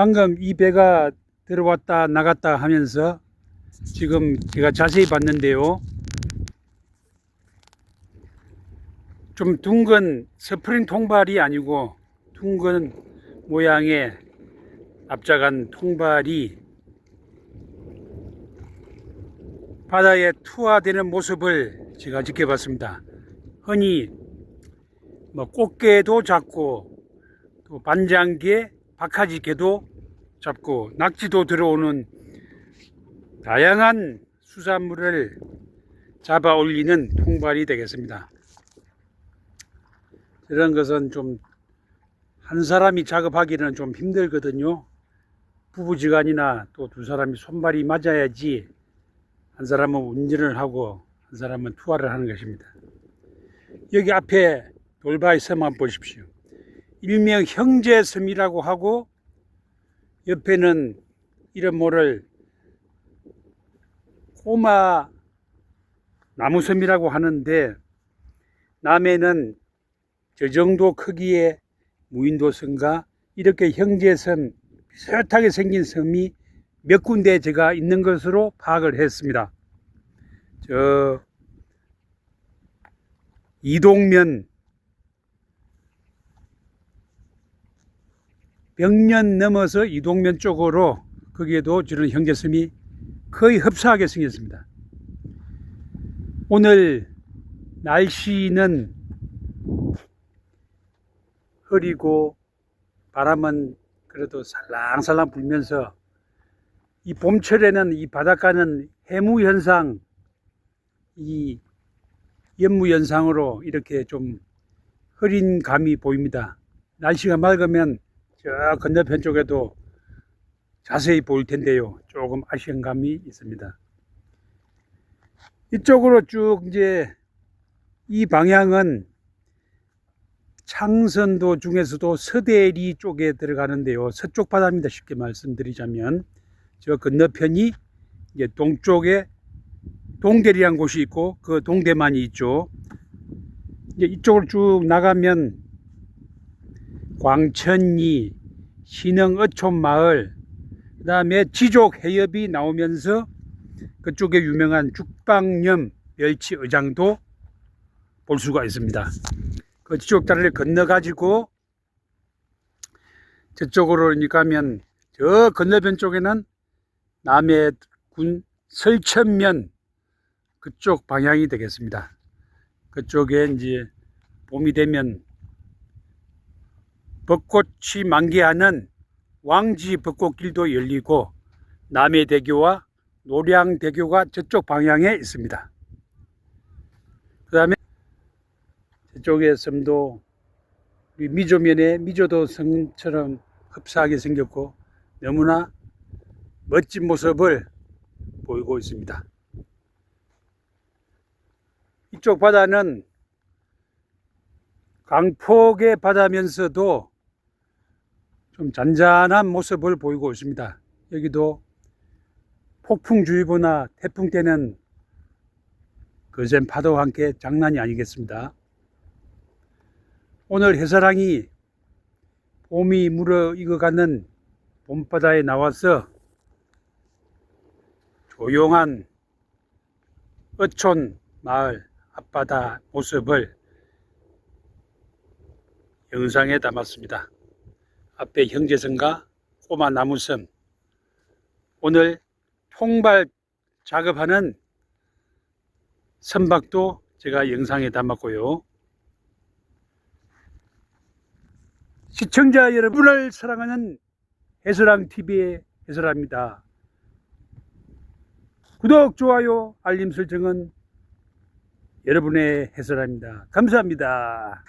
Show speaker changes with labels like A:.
A: 방금 이 배가 들어왔다 나갔다 하면서 지금 제가 자세히 봤는데요. 좀 둥근 스프링 통발이 아니고 둥근 모양의 납작한 통발이 바다에 투하되는 모습을 제가 지켜봤습니다. 흔히 뭐 꽃게도 잡고 또 반장개, 박하지개도 잡고 낙지도 들어오는 다양한 수산물을 잡아 올리는 통발이 되겠습니다. 이런 것은 좀 한 사람이 작업하기는 좀 힘들거든요. 부부지간이나 또 두 사람이 손발이 맞아야지 한 사람은 운전을 하고 한 사람은 투하를 하는 것입니다. 여기 앞에 돌바위 섬 한번 보십시오. 일명 형제섬이라고 하고 옆에는 이런 모를 꼬마 나무섬이라고 하는데 남해는 저 정도 크기의 무인도섬과 이렇게 형제섬 비슷하게 생긴 섬이 몇 군데 제가 있는 것으로 파악을 했습니다. 저 이동면 벽년 넘어서 이동면 쪽으로 거기에도 저런 형제섬이 거의 흡사하게 생겼습니다. 오늘 날씨는 흐리고 바람은 그래도 살랑살랑 불면서 이 봄철에는 이 바닷가는 해무 현상, 이 연무 현상으로 이렇게 좀 흐린 감이 보입니다. 날씨가 맑으면 저 건너편 쪽에도 자세히 보일 텐데요. 조금 아쉬운 감이 있습니다. 이쪽으로 쭉 이제 이 방향은 창선도 중에서도 서대리 쪽에 들어가는데요. 서쪽 바다입니다. 쉽게 말씀드리자면 저 건너편이 이제 동쪽에 동대리란 곳이 있고 그 동대만이 있죠. 이제 이쪽으로 쭉 나가면 광천리, 신흥 어촌 마을, 그 다음에 지족 해협이 나오면서 그쪽에 유명한 죽방염 멸치 의장도 볼 수가 있습니다. 그 지족 다리를 건너 가지고 저쪽으로 가면 저 건너편 쪽에는 남해군 설천면 그쪽 방향이 되겠습니다. 그쪽에 이제 봄이 되면 벚꽃이 만개하는 왕지 벚꽃길도 열리고 남해대교와 노량대교가 저쪽 방향에 있습니다. 그 다음에 저쪽에 섬도 미조면에 미조도 성처럼 흡사하게 생겼고 너무나 멋진 모습을 보이고 있습니다. 이쪽 바다는 강폭의 바다면서도 좀 잔잔한 모습을 보이고 있습니다. 여기도 폭풍주의보나 태풍 때는 거센 파도와 함께 장난이 아니겠습니다. 오늘 해사랑이 봄이 물어 익어가는 봄바다에 나와서 조용한 어촌 마을 앞바다 모습을 영상에 담았습니다. 앞에 형제섬과 꼬마 나무섬 오늘 통발 작업하는 선박도 제가 영상에 담았고요. 시청자 여러분을 사랑하는 해설왕TV의 해설합니다. 구독, 좋아요, 알림 설정은 여러분의 해설합니다. 감사합니다.